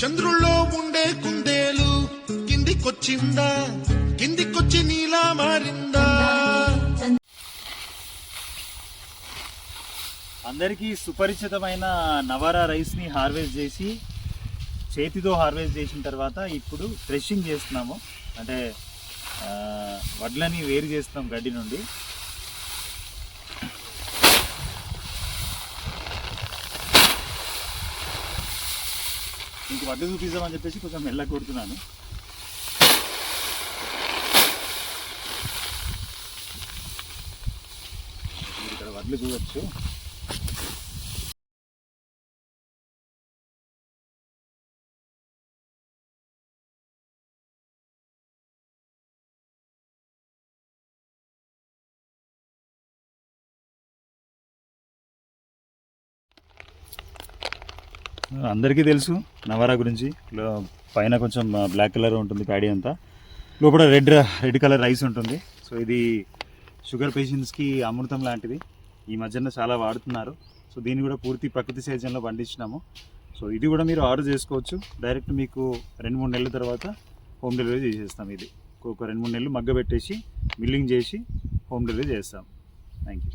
చంద్రుల్లో ఉండే కుందేలు కిందికొచ్చిందా? కిందికొచ్చి నీలా మారిందా? అందరికీ సుపరిచితమైన నవారా రైస్ని హార్వెస్ట్ చేసి చేతితో హార్వెస్ట్ చేసిన తర్వాత ఇప్పుడు థ్రెషింగ్ చేస్తున్నాము. అంటే వడ్లని వేరు చేస్తున్నాం గడ్డి నుండి. మీకు వడ్లు చూపిద్దామని చెప్పేసి కొంచెం మెల్లగా కొడుతున్నాను. ఇక్కడ వడ్లు చూడొచ్చు. అందరికీ తెలుసు నవారా గురించి. పైన కొంచెం బ్లాక్ కలర్ ఉంటుంది ప్యాడీ అంతా. లోపల రెడ్ రెడ్ కలర్ రైస్ ఉంటుంది. సో ఇది షుగర్ పేషెంట్స్కి అమృతం లాంటిది. ఈ మధ్యన చాలా వాడుతున్నారు. సో దీన్ని కూడా పూర్తి ప్రకృతి సేద్యంలో పండించినాము. సో ఇది కూడా మీరు ఆర్డర్ చేసుకోవచ్చు. డైరెక్ట్ మీకు రెండు మూడు నెలల తర్వాత హోమ్ డెలివరీ చేసేస్తాం ఇది. ఒక రెండు మూడు నెలలు మగ్గబెట్టేసి మిల్లింగ్ చేసి హోమ్ డెలివరీ చేస్తాం. Thank you